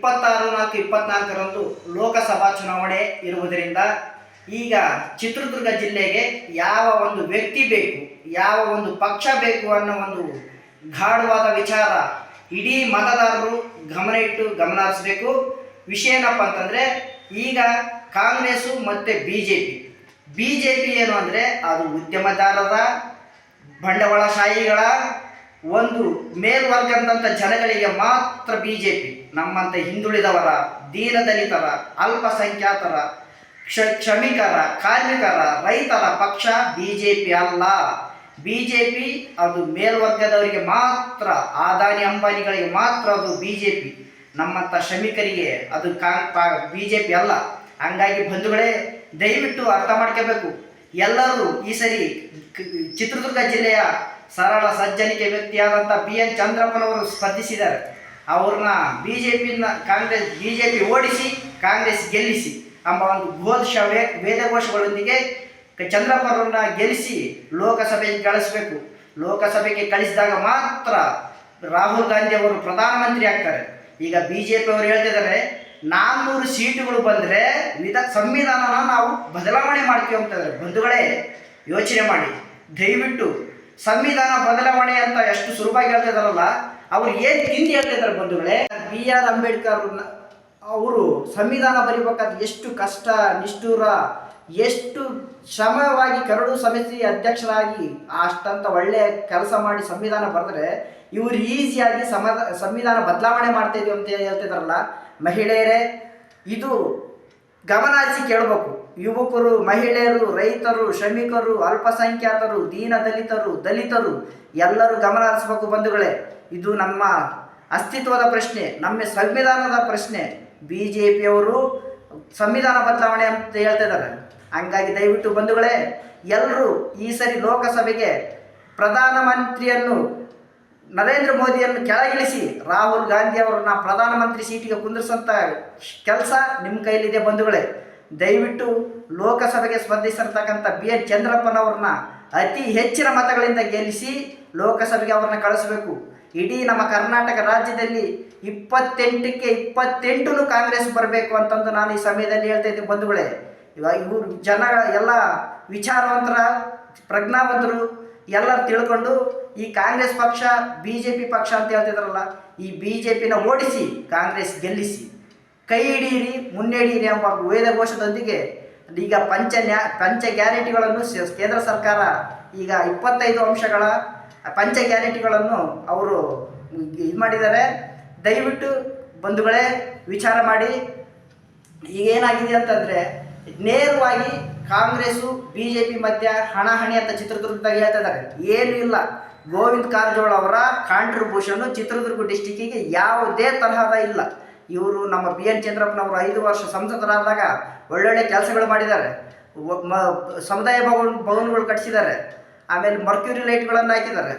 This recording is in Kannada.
ಇಪ್ಪತ್ತಾರು ನಾಲ್ಕು ಇಪ್ಪತ್ನಾಲ್ಕರಂದು ಲೋಕಸಭಾ ಚುನಾವಣೆ ಇರುವುದರಿಂದ ಈಗ ಚಿತ್ರದುರ್ಗ ಜಿಲ್ಲೆಗೆ ಯಾವ ಒಂದು ವ್ಯಕ್ತಿ ಬೇಕು, ಯಾವ ಒಂದು ಪಕ್ಷ ಬೇಕು ಅನ್ನೋ ಒಂದು ಗಾಢವಾದ ವಿಚಾರ ಇಡೀ ಮತದಾರರು ಗಮನ ಇಟ್ಟು ಗಮನ ಹರಿಸಬೇಕು ವಿಷಯ ಏನಪ್ಪ ಅಂತಂದರೆ, ಈಗ ಕಾಂಗ್ರೆಸ್ಸು ಮತ್ತು B J P B J P ಏನು ಅಂದರೆ, ಅದು ಉದ್ಯಮದಾರರ, ಬಂಡವಾಳಶಾಹಿಗಳ ಒಂದು ಮೇಲ್ವರ್ಗದಂಥ ಜನಗಳಿಗೆ ಮಾತ್ರ ಬಿ ಜೆ ಪಿ ನಮ್ಮಂಥ ಹಿಂದುಳಿದವರ, ದೀನದಲಿತರ, ಅಲ್ಪಸಂಖ್ಯಾತರ, ಕ್ಷ ಕ್ಷಮಿಕರ ಕಾರ್ಮಿಕರ, ರೈತರ ಪಕ್ಷ ಬಿ ಜೆ ಪಿ ಅಲ್ಲ. ಬಿ ಜೆ ಪಿ ಅದು ಮೇಲ್ವರ್ಗದವರಿಗೆ ಮಾತ್ರ, ಆದಾನಿ ಅಂಬಾನಿಗಳಿಗೆ ಮಾತ್ರ ಅದು ಬಿ ಜೆ ಪಿ ನಮ್ಮಂಥ ಶ್ರಮಿಕರಿಗೆ ಅದು ಬಿ ಜೆ ಪಿ ಅಲ್ಲ. ಹಂಗಾಗಿ ಬಂಧುಗಳೇ, ದಯವಿಟ್ಟು ಅರ್ಥ ಮಾಡ್ಕೋಬೇಕು. ಎಲ್ಲರೂ ಈ ಸರಿ ಚಿತ್ರದುರ್ಗ ಜಿಲ್ಲೆಯ ಸರಳ ಸಜ್ಜನಿಕೆ ವ್ಯಕ್ತಿಯಾದಂಥ ಬಿ ಎನ್ ಚಂದ್ರಪ್ಪನವರು ಸ್ಪರ್ಧಿಸಿದ್ದಾರೆ. ಅವ್ರನ್ನ ಬಿ ಜೆ ಪಿನ ಕಾಂಗ್ರೆಸ್ ಬಿ ಜೆ ಪಿ ಓಡಿಸಿ, ಕಾಂಗ್ರೆಸ್ ಗೆಲ್ಲಿಸಿ ಎಂಬ ಒಂದು ಘೋಷ ವೇ, ವೇದಘೋಷಗಳೊಂದಿಗೆ ಚಂದ್ರಪ್ಪನವ್ರನ್ನ ಗೆಲ್ಲಿಸಿ ಲೋಕಸಭೆಗೆ ಕಳಿಸ್ಬೇಕು. ಲೋಕಸಭೆಗೆ ಕಳಿಸಿದಾಗ ಮಾತ್ರ ರಾಹುಲ್ ಗಾಂಧಿ ಅವರು ಪ್ರಧಾನಮಂತ್ರಿ ಆಗ್ತಾರೆ. ಈಗ ಬಿ ಜೆ ಪಿ ಅವರು ಹೇಳ್ತಿದ್ದಾರೆ ನಾನ್ನೂರು ಸೀಟುಗಳು ಬಂದರೆ ವಿಧ, ಸಂವಿಧಾನನ ನಾವು ಬದಲಾವಣೆ ಮಾಡ್ತೀವಿ ಅಂತಾರೆ ಬಂಧುಗಳೇ, ಯೋಚನೆ ಮಾಡಿ. ದಯವಿಟ್ಟು ಸಂವಿಧಾನ ಬದಲಾವಣೆ ಅಂತ ಎಷ್ಟು ಸುಲಭವಾಗಿ ಹೇಳ್ತಿದಾರಲ್ಲ ಅವ್ರು ಏನು ತಿಂದು ಹೇಳ್ತಿದ್ದಾರೆ ಬಂಧುಗಳೇ? ಬಿ ಆರ್ ಅಂಬೇಡ್ಕರ್ ಅವರು ಸಂವಿಧಾನ ಬರೀಬೇಕಾದ ಎಷ್ಟು ಕಷ್ಟ, ನಿಷ್ಠೂರ, ಎಷ್ಟು ಶ್ರಮವಾಗಿ ಕರಡು ಸಮಿತಿ ಅಧ್ಯಕ್ಷರಾಗಿ ಅಷ್ಟಂತ ಒಳ್ಳೆಯ ಕೆಲಸ ಮಾಡಿ ಸಂವಿಧಾನ ಬರೆದ್ರೆ ಇವರು ಈಸಿಯಾಗಿ ಸಮ, ಸಂವಿಧಾನ ಬದಲಾವಣೆ ಮಾಡ್ತಾ ಇದ್ದೀವಿ ಅಂತ ಹೇಳ್ತಿದಾರಲ್ಲ ಮಹಿಳೆಯರೇ, ಇದು ಗಮನ ಹರಿಸಿ ಕೇಳಬೇಕು. ಯುವಕರು, ಮಹಿಳೆಯರು, ರೈತರು, ಶ್ರಮಿಕರು, ಅಲ್ಪಸಂಖ್ಯಾತರು, ದೀನ ದಲಿತರು ದಲಿತರು, ಎಲ್ಲರೂ ಗಮನ ಹರಿಸ್ಬೇಕು ಬಂಧುಗಳೇ. ಇದು ನಮ್ಮ ಅಸ್ತಿತ್ವದ ಪ್ರಶ್ನೆ, ನಮ್ಮ ಸಂವಿಧಾನದ ಪ್ರಶ್ನೆ. ಬಿ ಜೆ ಪಿಯವರು ಸಂವಿಧಾನ ಬದಲಾವಣೆ ಅಂತ ಹೇಳ್ತಾ ಇದ್ದಾರೆ. ಹಂಗಾಗಿ ದಯವಿಟ್ಟು ಬಂಧುಗಳೇ, ಎಲ್ಲರೂ ಈ ಸರಿ ಲೋಕಸಭೆಗೆ ಪ್ರಧಾನಮಂತ್ರಿಯನ್ನು ನರೇಂದ್ರ ಮೋದಿಯನ್ನು ಕೆಳಗಿಳಿಸಿ ರಾಹುಲ್ ಗಾಂಧಿ ಅವರನ್ನ ಪ್ರಧಾನಮಂತ್ರಿ ಸೀಟಿಗೆ ಕುಂದಿರಿಸಂತ ಕೆಲಸ ನಿಮ್ಮ ಕೈಲಿದೆ ಬಂಧುಗಳೇ. ದಯವಿಟ್ಟು ಲೋಕಸಭೆಗೆ ಸ್ಪರ್ಧಿಸಿರ್ತಕ್ಕಂಥ ಬಿ ಎನ್ ಚಂದ್ರಪ್ಪನವ್ರನ್ನ ಅತಿ ಹೆಚ್ಚಿನ ಮತಗಳಿಂದ ಗೆಲ್ಲಿಸಿ ಲೋಕಸಭೆಗೆ ಅವ್ರನ್ನ ಕಳಿಸಬೇಕು. ಇಡೀ ನಮ್ಮ ಕರ್ನಾಟಕ ರಾಜ್ಯದಲ್ಲಿ ಇಪ್ಪತ್ತೆಂಟಕ್ಕೆ ಇಪ್ಪತ್ತೆಂಟು ಕಾಂಗ್ರೆಸ್ ಬರಬೇಕು ಅಂತಂದು ನಾನು ಈ ಸಮಯದಲ್ಲಿ ಹೇಳ್ತಾ ಇದ್ದೀನಿ ಬಂಧುಗಳೇ. ಇವಾಗ ಇವರು ಜನ ಎಲ್ಲ ವಿಚಾರವಂತರ, ಪ್ರಜ್ಞಾವಂತರು ಎಲ್ಲರೂ ತಿಳ್ಕೊಂಡು ಈ ಕಾಂಗ್ರೆಸ್ ಪಕ್ಷ ಬಿ ಜೆ ಪಿ ಪಕ್ಷ ಅಂತ ಹೇಳ್ತಿದ್ರಲ್ಲ, ಈ ಬಿ ಜೆ ಪಿನ ಓಡಿಸಿ, ಕಾಂಗ್ರೆಸ್ ಗೆಲ್ಲಿಸಿ, ಕೈ ಹಿಡಿಯಿರಿ ಮುನ್ನಡೆಯಿರಿ ಎಂಬ ವೇದಘೋಷದೊಂದಿಗೆ ಈಗ ಪಂಚ ನ್ಯಾ, ಪಂಚ ಗ್ಯಾರಂಟಿಗಳನ್ನು ಕೇಂದ್ರ ಸರ್ಕಾರ ಈಗ ಇಪ್ಪತ್ತೈದು ಅಂಶಗಳ ಪಂಚ ಗ್ಯಾರಂಟಿಗಳನ್ನು ಅವರು ಇದು ಮಾಡಿದ್ದಾರೆ. ದಯವಿಟ್ಟು ಬಂಧುಗಳೇ, ವಿಚಾರ ಮಾಡಿ. ಈಗ ಏನಾಗಿದೆ ಅಂತಂದರೆ, ನೇರವಾಗಿ ಕಾಂಗ್ರೆಸ್ಸು ಬಿ ಜೆ ಪಿ ಮಧ್ಯ ಹಣಾಹಣಿ ಅಂತ ಚಿತ್ರದುರ್ಗದಾಗ ಹೇಳ್ತಾ ಇದ್ದಾರೆ. ಏನೂ ಇಲ್ಲ. ಗೋವಿಂದ್ ಕಾರಜೋಳ ಅವರ ಕಾಂಟ್ರಿಬ್ಯೂಷನ್ನು ಚಿತ್ರದುರ್ಗ ಡಿಸ್ಟಿಕ್ಕಿಗೆ ಯಾವುದೇ ತರಹದ ಇಲ್ಲ. ಇವರು ನಮ್ಮ ಬಿ ಎನ್ ಚಂದ್ರಪ್ಪನವರು ಐದು ವರ್ಷ ಸಂಸದರಾದಾಗ ಒಳ್ಳೊಳ್ಳೆ ಕೆಲಸಗಳು ಮಾಡಿದ್ದಾರೆ. ಸಮುದಾಯ ಭವನ ಭವನಗಳು ಕಟ್ಟಿಸಿದ್ದಾರೆ. ಆಮೇಲೆ ಮರ್ಕ್ಯೂರಿ ಲೈಟ್ಗಳನ್ನು ಹಾಕಿದ್ದಾರೆ.